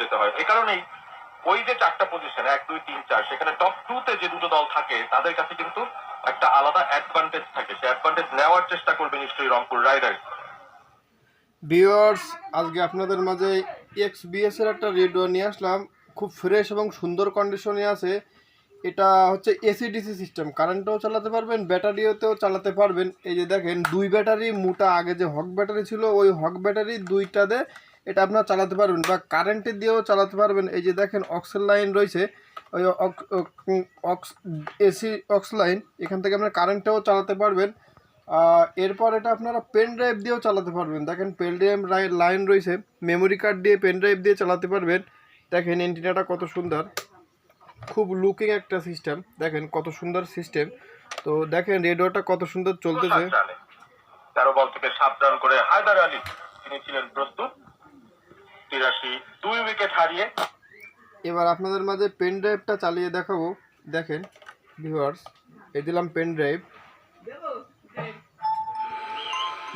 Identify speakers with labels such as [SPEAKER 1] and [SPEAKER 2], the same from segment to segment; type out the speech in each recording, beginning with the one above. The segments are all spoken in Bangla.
[SPEAKER 1] যেতে হয়। এই কারণেই ওই যে চারটা পজিশন এক, দুই, তিন, চার, সেখানে টপ টু তে যে দুটো দল থাকে, তাদের কাছে কিন্তু একটা আলাদা অ্যাডভান্টেজ থাকে। সে অ্যাডভান্টেজ নেওয়ার চেষ্টা করবে নিশ্চয়ই রংপুর রাইডার্স।
[SPEAKER 2] ভিউয়ার্স আজকে আপনাদের মাঝে এক্স বিএস এর একটা রেডিও নিয়ে আসলাম। খুব ফ্রেশ এবং সুন্দর কন্ডিশনে আছে। এটা হচ্ছে এসি ডিসি সিস্টেম কারেন্টেও চালাতে পারবেন ব্যাটারিওতেও চালাতে পারবেন। এই যে দেখেন, দুই ব্যাটারি মোটা আগে যে হক ব্যাটারি ছিল, ওই হক ব্যাটারি দুইটা দিয়ে এটা আপনার চালাতে পারবেন বা কারেন্টে দিয়েও চালাতে পারবেন। এই যে দেখেন অক্সেল লাইন রয়েছে। ওই অক্স এসি অক্স লাইন এখান থেকে আপনার কারেন্টেও চালাতে পারবেন। এরপর এটা আপনারা পেন ড্রাইভ দিয়েও চালাতে পারবেন। দেখেন পেন ড্রাইভ লাইন রয়েছে। মেমোরি কার্ড দিয়ে পেন ড্রাইভ দিয়ে চালাতে পারবেন। দেখেন এন্টিনাটা কত সুন্দর। খুব লুকিং একটা সিস্টেম দেখেন, কত সুন্দর সিস্টেম তো দেখেন রেডিওটা কত সুন্দর চলতেছে।
[SPEAKER 1] তেরো বল থেকে সাত রান করে হায়দার আলী, তিনি ছিলেন প্রস্তুত। তিরাশি, দুই উইকেট হারিয়ে।
[SPEAKER 2] এবার আপনাদের মাঝে পেন ড্রাইভটা চালিয়ে দেখাবো। দেখেন ভিউয়ার্স এই দিলাম পেন ড্রাইভ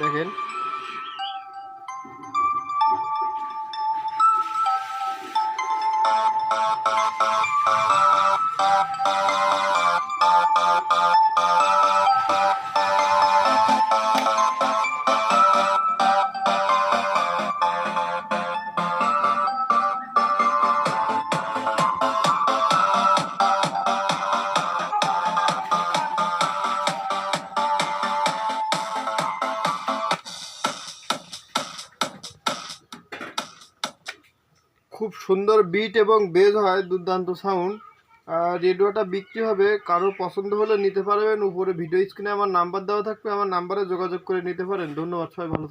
[SPEAKER 2] দেখেন খুব সুন্দর বিট এবং বেজ হয়, দুর্দান্ত সাউন্ড রেডিওটা বিক্রি হবে, কারও পছন্দ হলে নিতে পারবেন। উপরে ভিডিও স্ক্রিনে আমার নাম্বার দেওয়া থাকবে, আমার নাম্বারে যোগাযোগ করে নিতে পারেন। ধন্যবাদ, সবাই ভালো।